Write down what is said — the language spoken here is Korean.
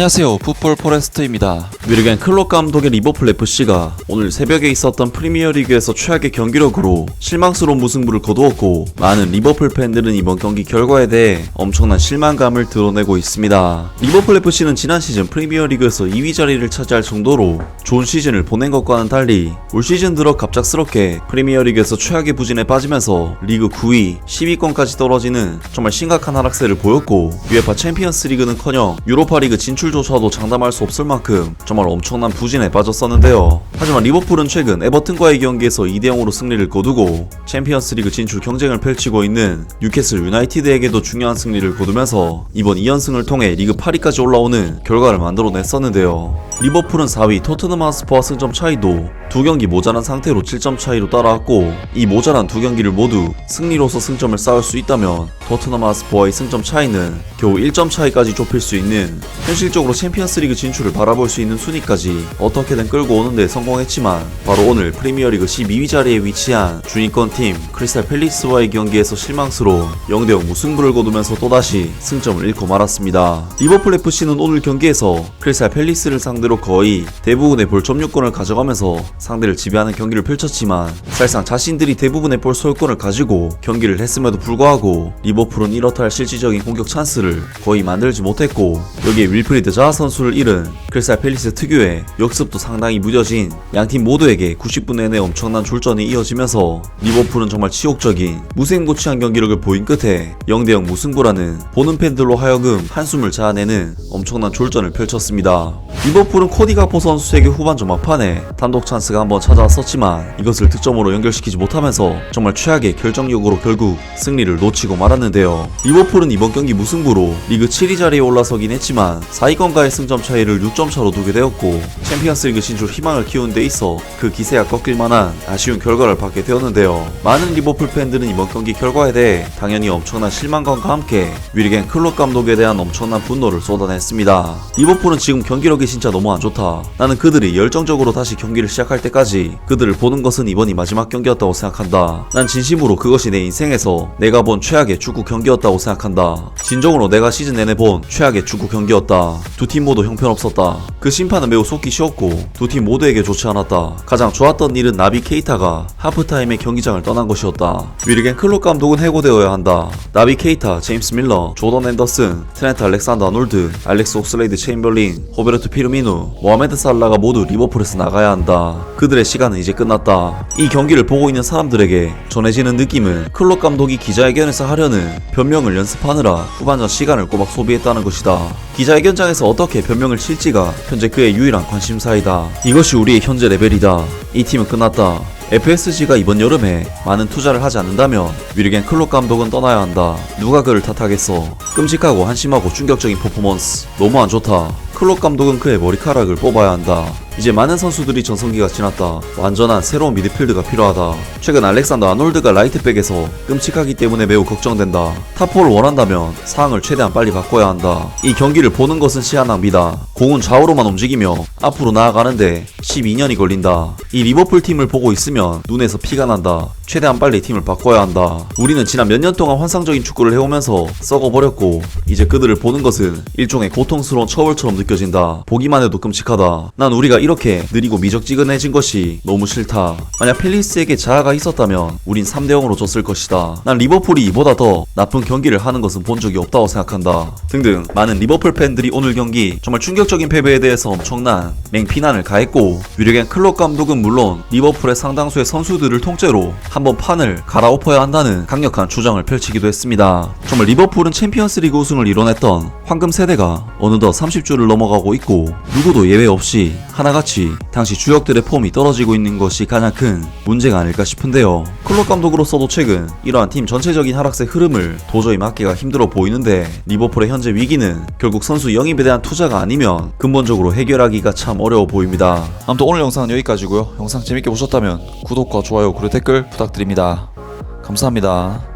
안녕하세요. 풋볼 포레스트입니다. 미르겐 클럽 감독의 리버풀 FC가 오늘 새벽에 있었던 프리미어리그에서 최악의 경기력으로 실망스러운 무승부를 거두었고 많은 리버풀 팬들은 이번 경기 결과에 대해 엄청난 실망감을 드러내고 있습니다. 리버풀 FC는 지난 시즌 프리미어리그에서 2위 자리를 차지할 정도로 좋은 시즌을 보낸 것과는 달리 올 시즌 들어 갑작스럽게 프리미어리그에서 최악의 부진에 빠지면서 리그 9위, 10위권까지 떨어지는 정말 심각한 하락세를 보였고 UEFA 챔피언스 리그는커녕 유로파리그 진출 조차도 장담할 수 없을 만큼 정말 엄청난 부진에 빠졌었는데요. 하지만 리버풀은 최근 에버튼과의 경기에서 2대0으로 승리를 거두고 챔피언스 리그 진출 경쟁을 펼치고 있는 뉴캐슬 유나이티드에게도 중요한 승리를 거두면서 이번 2연승을 통해 리그 8위까지 올라오는 결과를 만들어냈었는데요. 리버풀은 4위 토트넘 하스퍼와 승점 차이도 두 경기 모자란 상태로 7점 차이로 따라왔고 이 모자란 두 경기를 모두 승리로서 승점을 쌓을 수 있다면 토트넘 하스퍼와의 승점 차이는 겨우 1점 차이까지 좁힐 수 있는 현실적으로 챔피언스리그 진출을 바라볼 수 있는 순위까지 어떻게든 끌고 오는데 성공했지만 바로 오늘 프리미어리그 12위 자리에 위치한 중위권 팀 크리스탈 팰리스와의 경기에서 실망스러운 0대0 무승부를 거두면서 또다시 승점을 잃고 말았습니다. 리버풀 FC는 오늘 경기에서 크리스탈 팰리스를 상대로 거의 대부분의 볼 점유권을 가져가면서 상대를 지배하는 경기를 펼쳤지만 사실상 자신들이 대부분의 볼 소유권을 가지고 경기를 했음에도 불구하고 리버 풀은 이렇다 할 실질적인 공격 찬스를 거의 만들지 못했고 여기에 윌프리드 자하 선수를 잃은 크리스탈 팰리스 특유의 역습도 상당히 무뎌진 양팀 모두에게 90분 내내 엄청난 졸전이 이어지면서 리버풀은 정말 치욕적인 무색무취한 경기력을 보인 끝에 0대0 무승부라는 보는 팬들로 하여금 한숨을 자아내는 엄청난 졸전을 펼쳤습니다. 리버풀은 코디 가포 선수에게 후반전 막판에 단독 찬스가 한번 찾아왔었지만 이것을 득점으로 연결시키지 못하면서 정말 최악의 결정력으로 결국 승리를 놓치고 말았는데 요. 리버풀은 이번 경기 무승부로 리그 7위 자리에 올라서긴 했지만 4위권과의 승점 차이를 6점 차로 두게 되었고 챔피언스리그 진출 희망을 키우는 데 있어 그 기세가 꺾일 만한 아쉬운 결과를 받게 되었는데요. 많은 리버풀 팬들은 이번 경기 결과에 대해 당연히 엄청난 실망감과 함께 위리겐 클럽 감독에 대한 엄청난 분노를 쏟아냈습니다. 리버풀은 지금 경기력이 진짜 너무 안 좋다. 나는 그들이 열정적으로 다시 경기를 시작할 때까지 그들을 보는 것은 이번이 마지막 경기였다고 생각한다. 난 진심으로 그것이 내 인생에서 내가 본 최악의 축구 경기였다고 생각한다. 진정으로 내가 시즌 내내 본 최악의 축구 경기였다. 두 팀 모두 형편없었다. 그 심판은 매우 속기 쉬웠고 두 팀 모두에게 좋지 않았다. 가장 좋았던 일은 나비 케이타가 하프타임에 경기장을 떠난 것이었다. 위리겐 클럽 감독은 해고되어야 한다. 나비 케이타, 제임스 밀러, 조던 앤더슨, 트렌트 알렉산더 아놀드, 알렉스 옥슬레이드 체인벌린, 호베르트 피르미누, 모하메드 살라가 모두 리버풀에서 나가야 한다. 그들의 시간은 이제 끝났다. 이 경기를 보고 있는 사람들에게 전해지는 느낌은 클럽 감독이 기자회견에서 하려는 변명을 연습하느라 후반전 시간을 꼬박 소비했다는 것이다. 기자회견장에서 어떻게 변명을 칠지가 현재 그의 유일한 관심사이다. 이것이 우리의 현재 레벨이다. 이 팀은 끝났다. FSG가 이번 여름에 많은 투자를 하지 않는다면 위르겐 클럽 감독은 떠나야 한다. 누가 그를 탓하겠어. 끔찍하고 한심하고 충격적인 퍼포먼스. 너무 안 좋다. 클럽 감독은 그의 머리카락을 뽑아야 한다. 이제 많은 선수들이 전성기가 지났다. 완전한 새로운 미드필드가 필요하다. 최근 알렉산더 아놀드가 라이트백에서 끔찍하기 때문에 매우 걱정된다. 탑4를 원한다면 상황을 최대한 빨리 바꿔야 한다. 이 경기를 보는 것은 시한 낭비다. 공은 좌우로만 움직이며 앞으로 나아가는데 12년이 걸린다. 이 리버풀 팀을 보고 있으면 눈에서 피가 난다. 최대한 빨리 팀을 바꿔야 한다. 우리는 지난 몇 년 동안 환상적인 축구를 해오면서 썩어버렸고 이제 그들을 보는 것은 일종의 고통스러운 처벌처럼 느껴진다. 보기만 해도 끔찍하다. 난 우리가 이 렇게 느리고 미적지근해진 것이 너무 싫다. 만약 펠리스에게 자아가 있었다면 우린 3대 0으로 졌을 것이다. 난 리버풀이 이보다 더 나쁜 경기를 하는 것은 본 적이 없다고 생각한다. 등등 많은 리버풀 팬들이 오늘 경기 정말 충격적인 패배에 대해서 엄청난 맹비난을 가했고 위력엔 클럽 감독은 물론 리버풀의 상당수의 선수들을 통째로 한번 판을 갈아엎어야 한다는 강력한 주장을 펼치기도 했습니다. 정말 리버풀은 챔피언스리그 우승을 이뤄냈던 황금 세대가 어느덧 30주를 넘어가고 있고 누구도 예외 없이 하나 같이 당시 주역들의 폼이 떨어지고 있는 것이 가장 큰 문제가 아닐까 싶은데요. 클럽 감독으로서도 최근 이러한 팀 전체적인 하락세 흐름을 도저히 막기가 힘들어 보이는데 리버풀의 현재 위기는 결국 선수 영입에 대한 투자가 아니면 근본적으로 해결하기가 참 어려워 보입니다. 아무튼 오늘 영상은 여기까지고요. 영상 재밌게 보셨다면 구독과 좋아요 그리고 댓글 부탁드립니다. 감사합니다.